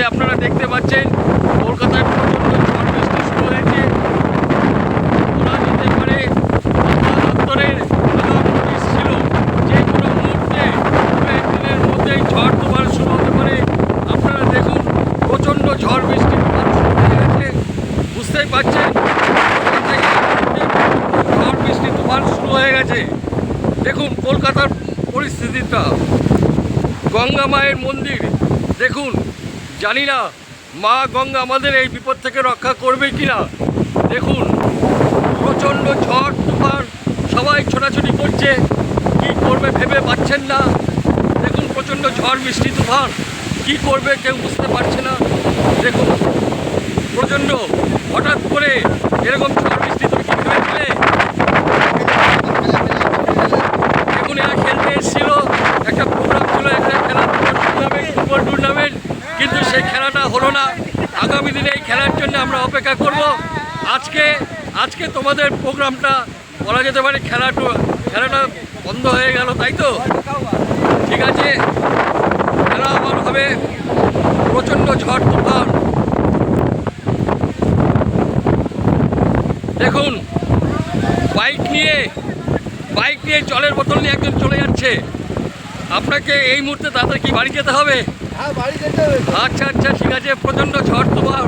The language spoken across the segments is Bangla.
মুহূর্তে আপনারা দেখতে পাচ্ছেন কলকাতায় প্রচণ্ড ঝড় বৃষ্টি শুরু হয়েছে। দপ্তরের ছিল। মুহূর্তে মধ্যেই ঝড় শুরু হতে পারে। আপনারা দেখুন, প্রচণ্ড ঝড় বৃষ্টি হয়ে গেছে। বুঝতেই পারছেন ঝড় বৃষ্টি শুরু হয়ে গেছে। দেখুন, কলকাতার পরিস্থিতিটা। গঙ্গা মায়ের মন্দির, দেখুন। জানি না মা গঙ্গা আমাদের এই বিপদ থেকে রক্ষা করবে কি না দেখুন, প্রচণ্ড ঝড়, তুফান, সবাই ছোটাছুটি করছে। কি করবে ভেবে পাচ্ছেন না। দেখুন, প্রচণ্ড ঝড় বৃষ্টি তুফান। কি করবে কেউ বুঝতে পারছে না। দেখুন, প্রচণ্ড, হঠাৎ করে এরকম হলো না, আগামী দিনে এই খেলার জন্য আমরা অপেক্ষা করব। আজকে আজকে তোমাদের প্রোগ্রামটা বলা যেতে পারে খেলাটু খেলাটা বন্ধ হয়ে গেল, তাই তো? ঠিক আছে? খেলা আবার হবে প্রচণ্ড ঝড় তুফান। দেখুন, বাইক নিয়ে বাইক নিয়ে জলের বোতল নিয়ে একজন চলে যাচ্ছে। আপনাকে এই মুহূর্তে তাদের কি বাড়ি যেতে হবে? আচ্ছা আচ্ছা ঠিক আছে প্রচণ্ড ঝড় তোমার।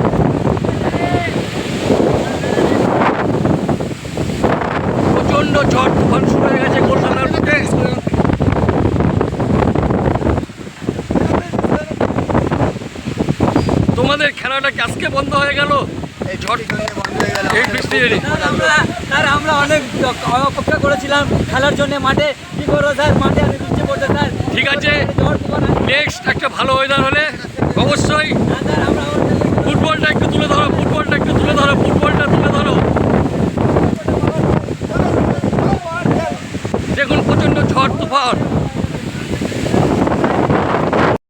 প্রচণ্ড ঝড় তুফান শুরু হয়ে গেছে কলকাতার বুকে তোমাদের খেলাটা কি আজকে বন্ধ হয়ে গেল? এই ঝড় বন্ধ হয়ে গেল এই বৃষ্টি আমরা স্যার আমরা অনেক অপেক্ষা করেছিলাম খেলার জন্য মাঠে। কি করব স্যার? মাঠে আমি বৃষ্টি পড়তে স্যার। ঠিক আছে। নেক্সট একটা ভালো ওয়েদার হলে অবশ্যই ফুটবলটা একটু তুলে ধরো, ফুটবলটা একটু তুলে ধরো, ফুটবলটা তুলে ধরো দেখুন, প্রচণ্ড ঝড়, তুফান